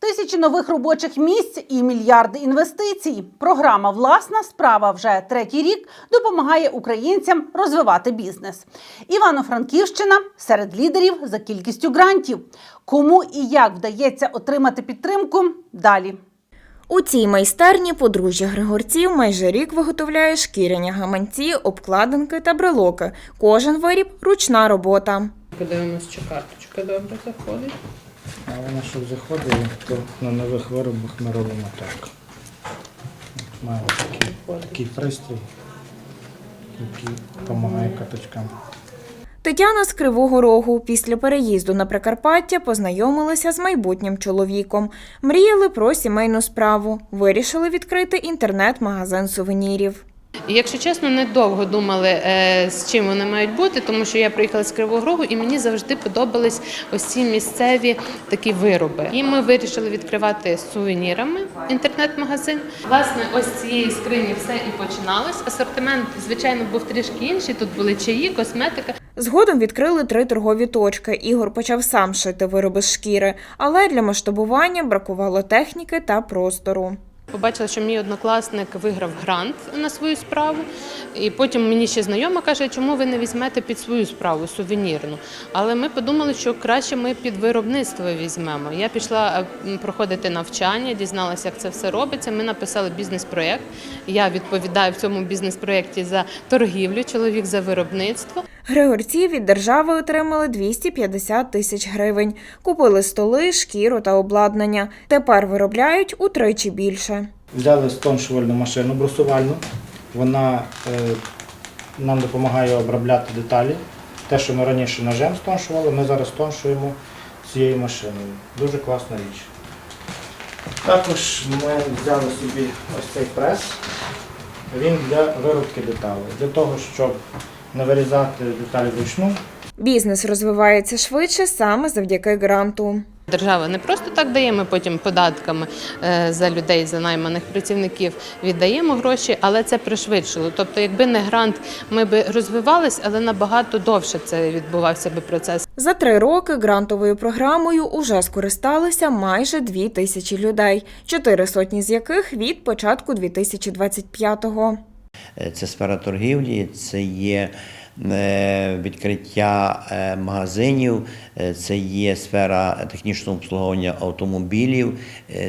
Тисячі нових робочих місць і мільярди інвестицій. Програма Власна справа вже третій рік допомагає українцям розвивати бізнес. Івано-Франківщина серед лідерів за кількістю грантів. Кому і як вдається отримати підтримку далі. У цій майстерні подружжя Григорців майже рік виготовляє шкіряні гаманці, обкладинки та брелоки. Кожен виріб ручна робота. Подивимось, чи карточка добре заходить. А вона щоб заходила, то на нових виробах ми робимо так. Маємо такий, такий пристрій, який допомагає каточкам. Тетяна з Кривого Рогу після переїзду на Прикарпаття познайомилася з майбутнім чоловіком. Мріяли про сімейну справу. Вирішили відкрити інтернет-магазин сувенірів. Якщо чесно, недовго думали, е, з чим вони мають бути, тому що я приїхала з Кривого Рогу і мені завжди подобались ось ці місцеві такі вироби. І ми вирішили відкривати сувенірами інтернет-магазин. Власне, ось цієї скрині все і починалось. Асортимент, звичайно, був трішки інший. Тут були чаї, косметика. Згодом відкрили три торгові точки. Ігор почав сам шити вироби з шкіри, але для масштабування бракувало техніки та простору. Побачила, що мій однокласник виграв грант на свою справу, і потім мені ще знайома каже, чому ви не візьмете під свою справу сувенірну. Але ми подумали, що краще ми під виробництво візьмемо. Я пішла е, проходити навчання, дізналася, як це все робиться. Ми написали бізнес-проєкт. Я відповідаю в цьому бізнес-проєкті за торгівлю, чоловік за виробництво. Григорці від держави отримали 250 тисяч гривень. Купили столи, шкіру та обладнання. Тепер виробляють утричі більше. Взяли стоншувальну машину брусувальну. Вона е, нам допомагає обробляти деталі. Те, що ми раніше ножем стоншували, ми зараз стоншуємо цією машиною. Дуже класна річ. Також ми взяли собі ось цей прес. Він для виробки деталей. Для того, щоб не вирізати деталі вручну, Бізнес розвивається швидше саме завдяки гранту. Держава не просто так дає, ми потім податками е, за людей, за найманих працівників віддаємо гроші, але це пришвидшило. Тобто, якби не грант, ми би розвивались, але набагато довше це відбувався би процес. За три роки грантовою програмою уже скористалися майже дві тисячі людей, чотири сотні з яких від початку 2025-го. Е, Це сфера торгівлі, це є е, відкриття е, магазинів, це є сфера технічного обслуговування автомобілів,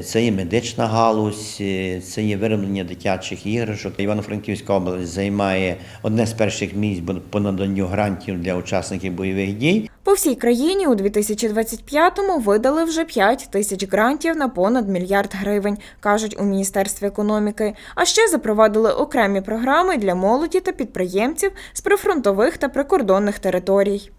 це є медична галузь, це є вироблення дитячих іграшок. Івано-Франківська область займає одне з перших місць по наданню грантів для учасників бойових дій. По всій країні у 2025-му видали вже 5 тисяч грантів на понад мільярд гривень, кажуть у Міністерстві економіки. А ще запровадили окремі програми для молоді та підприємців з прифронтових та прикордонних територій.